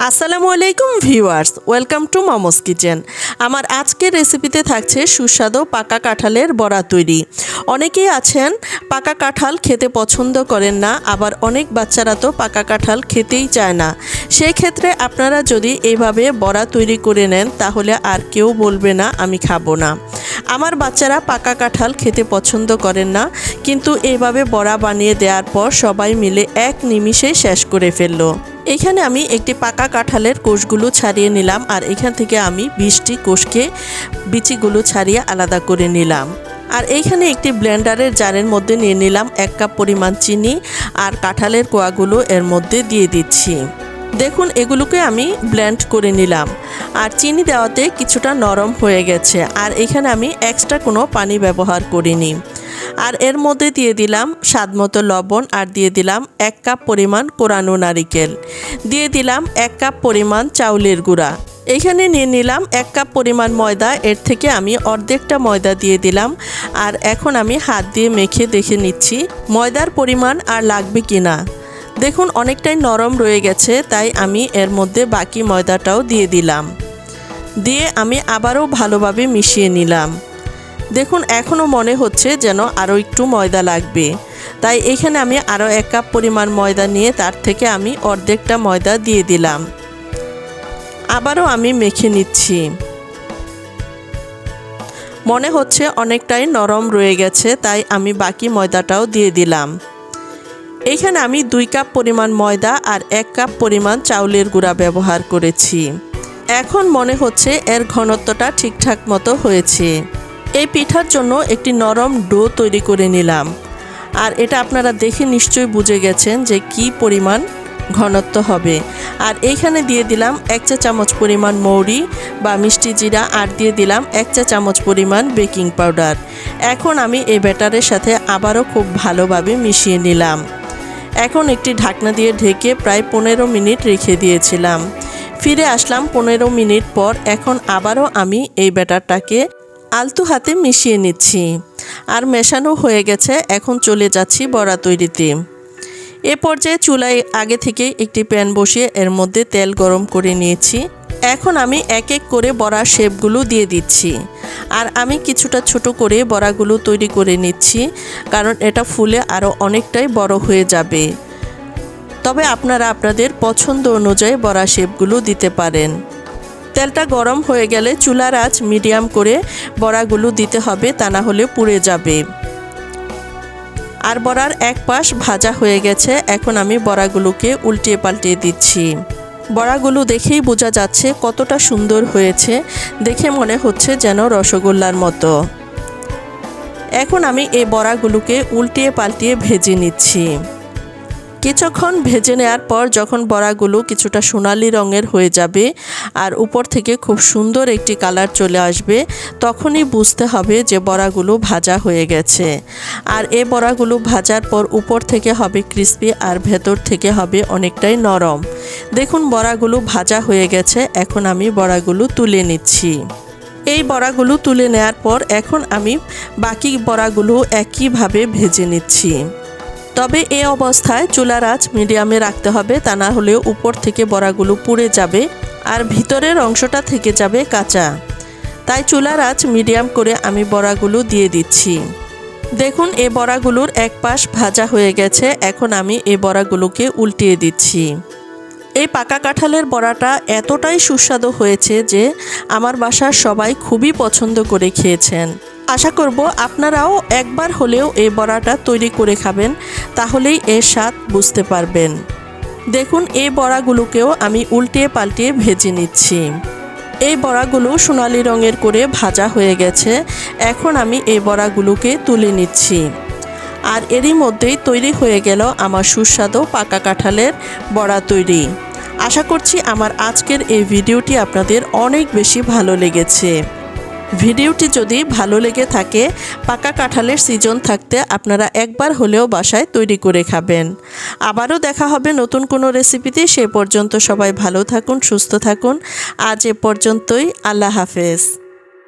আসসালামু আলাইকুম viewers, welcome to Momos Kitchen. আমার আজকের রেসিপিতে থাকছে সুস্বাদু পাকা কাঁঠালের বড়া তৈরি। অনেকেই আছেন, পাকা কাঁঠাল খেতে পছন্দ করেন না, আবার অনেক বাচ্চারা তো পাকা কাঁঠাল খেতেই চায় না। সেই ক্ষেত্রে আপনারা যদি এইভাবে বড়া তৈরি করে নেন, তাহলে আর কেউ বলবে না, আমি খাব না। আমার বাচ্চারা পাকা কাঁঠাল খেতে পছন্দ করেন না, কিন্তু এইভাবে বড়া বানিয়ে দেওয়ার পর সবাই মিলে এক নিমিষে শেষ করে ফেলল। এখানে আমি একটি পাকা কাঁঠালের কোষগুলো ছাড়িয়ে নিলাম আর এখান থেকে আমি বিশটি কোষকে বিচিগুলো ছাড়িয়ে আলাদা করে নিলাম। আর এইখানে একটি ব্লেন্ডারের জারের মধ্যে নিয়ে নিলাম এক কাপ পরিমাণ চিনি আর কাঁঠালের কোয়াগুলো এর মধ্যে দিয়ে দিচ্ছি। দেখুন, এগুলোকে আমি ব্লেন্ড করে নিলাম। আর চিনি দেওয়াতে কিছুটা নরম হয়ে গেছে। আর এখানে আমি এক্সট্রা কোনো পানি ব্যবহার করিনি। আর এর মধ্যে দিয়ে দিলাম স্বাদমতো লবণ আর দিয়ে দিলাম এক কাপ পরিমাণ কোরানো নারিকেল। দিয়ে দিলাম এক কাপ পরিমাণ চাউলের গুঁড়া। এখানে নিয়ে নিলাম এক কাপ পরিমাণ ময়দা, এর থেকে আমি অর্ধেকটা ময়দা দিয়ে দিলাম। আর এখন আমি হাত দিয়ে মেখে দেখে নিচ্ছি ময়দার পরিমাণ আর লাগবে কি না দেখুন অনেকটাই নরম রয়ে গেছে, তাই আমি এর মধ্যে বাকি ময়দাটাও দিয়ে দিলাম। দিয়ে আমি আবারও ভালোভাবে মিশিয়ে নিলাম। দেখুন, এখনও মনে হচ্ছে যেন আরও একটু ময়দা লাগবে। তাই এখানে আমি আরও এক কাপ পরিমাণ ময়দা নিয়ে তার থেকে আমি অর্ধেকটা ময়দা দিয়ে দিলাম। আবারও আমি মেখে নিচ্ছি। মনে হচ্ছে অনেকটাই নরম রয়ে গেছে, তাই আমি বাকি ময়দাটাও দিয়ে দিলাম। এখানে আমি দুই কাপ পরিমাণ ময়দা আর এক কাপ পরিমাণ চাউলের গুঁড়া ব্যবহার করেছি। এখন মনে হচ্ছে এর ঘনত্বটা ঠিকঠাক মতো হয়েছে। এই পিঠার জন্য একটি নরম ডো তৈরি করে নিলাম। আর এটা আপনারা দেখে নিশ্চয়ই বুঝে গেছেন যে কি পরিমাণ ঘনত্ব হবে। আর এইখানে দিয়ে দিলাম এক চা চামচ পরিমাণ মৌরি বা মিষ্টি জিরা আর দিয়ে দিলাম এক চা চামচ পরিমাণ বেকিং পাউডার। এখন আমি এই ব্যাটারের সাথে আবারও খুব ভালোভাবে মিশিয়ে নিলাম। এখন একটি ঢাকনা দিয়ে ঢেকে প্রায় পনেরো মিনিট রেখে দিয়েছিলাম। ফিরে আসলাম পনেরো মিনিট পর, এখন আবারও আমি এই ব্যাটারটাকে আলতু হাতে মিশিয়ে নিচ্ছি। আর মেশানো হয়ে গেছে, এখন চলে যাচ্ছি বড়া তৈরিতে। এ পর্যায়ে চুলায় আগে থেকে একটি প্যান বসিয়ে এর মধ্যে তেল গরম করে নিয়েছি। এখন আমি এক এক করে বড়ার শেপগুলো দিয়ে দিচ্ছি। আর আমি কিছুটা ছোট করে বড়াগুলো তৈরি করে নিচ্ছি, কারণ এটা ফুলে আরও অনেকটাই বড় হয়ে যাবে। তবে আপনারা আপনাদের পছন্দ অনুযায়ী বড়া শেপগুলো দিতে পারেন। তেলটা গরম হয়ে গেলে চুলার আঁচ মিডিয়াম করে বড়াগুলো দিতে হবে, তা না হলে পুড়ে যাবে। আর বড়ার এক পাশ ভাজা হয়ে গেছে, এখন আমি বড়াগুলোকে উল্টিয়ে পাল্টিয়ে দিচ্ছি। বড়াগুলো দেখেই বোঝা যাচ্ছে কতটা সুন্দর হয়েছে, দেখে মনে হচ্ছে যেন রসগোল্লার মতো। এখন আমি এই বড়াগুলোকে উল্টিয়ে পাল্টিয়ে ভেজে নিচ্ছি। কিছুক্ষণ ভেজে নেওয়ার পর যখন বড়াগুলো কিছুটা সোনালি রঙের হয়ে যাবে আর উপর থেকে খুব সুন্দর একটি কালার চলে আসবে, তখনই বুঝতে হবে যে বড়াগুলো ভাজা হয়ে গেছে। আর এ বড়াগুলো ভাজার পর উপর থেকে হবে ক্রিস্পি আর ভেতর থেকে হবে অনেকটাই নরম। দেখুন বড়াগুলো ভাজা হয়ে গেছে, এখন আমি বড়াগুলো তুলে নিচ্ছি। এই বড়াগুলো তুলে নেওয়ার পর এখন আমি বাকি বড়াগুলো একইভাবে ভেজে নিচ্ছি। তবে এ অবস্থায় চুলার আঁচ মিডিয়ামে রাখতে হবে, তা না হলেও উপর থেকে বড়াগুলো পুড়ে যাবে আর ভিতরের অংশটা থেকে যাবে কাঁচা। তাই চুলার আঁচ মিডিয়াম করে আমি বড়াগুলো দিয়ে দিচ্ছি। দেখুন, এ বড়াগুলোর এক পাশ ভাজা হয়ে গেছে, এখন আমি এ বড়াগুলোকে উল্টিয়ে দিচ্ছি। এই পাকা কাঁঠালের বড়াটা এতটাই সুস্বাদু হয়েছে যে আমার বাসার সবাই খুবই পছন্দ করে খেয়েছেন। আশা করব আপনারাও একবার হলেও এই বড়াটা তৈরি করে খাবেন, তাহলেই এর স্বাদ বুঝতে পারবেন। দেখুন, এই বড়াগুলোকেও আমি উল্টিয়ে পাল্টিয়ে ভেজে নিচ্ছি। এই বড়াগুলো সোনালি রঙের করে ভাজা হয়ে গেছে, এখন আমি এই বড়াগুলোকে তুলে নিচ্ছি। আর এরই মধ্যেই তৈরি হয়ে গেল আমার সুস্বাদু পাকা কাঁঠালের বড়া তৈরি। আশা করছি আমার আজকের এই ভিডিওটি আপনাদের অনেক বেশি ভালো লেগেছে। ভিডিওটি যদি ভালো লেগে থাকে, পাকা কাঁঠালের সিজন থাকতে আপনারা একবার হলেও বাসায় তৈরি করে খাবেন। আবারও দেখা হবে নতুন কোনো রেসিপিতে সে পর্যন্ত সবাই ভালো থাকুন, সুস্থ থাকুন। আজ এ পর্যন্তই, আল্লাহ হাফেজ।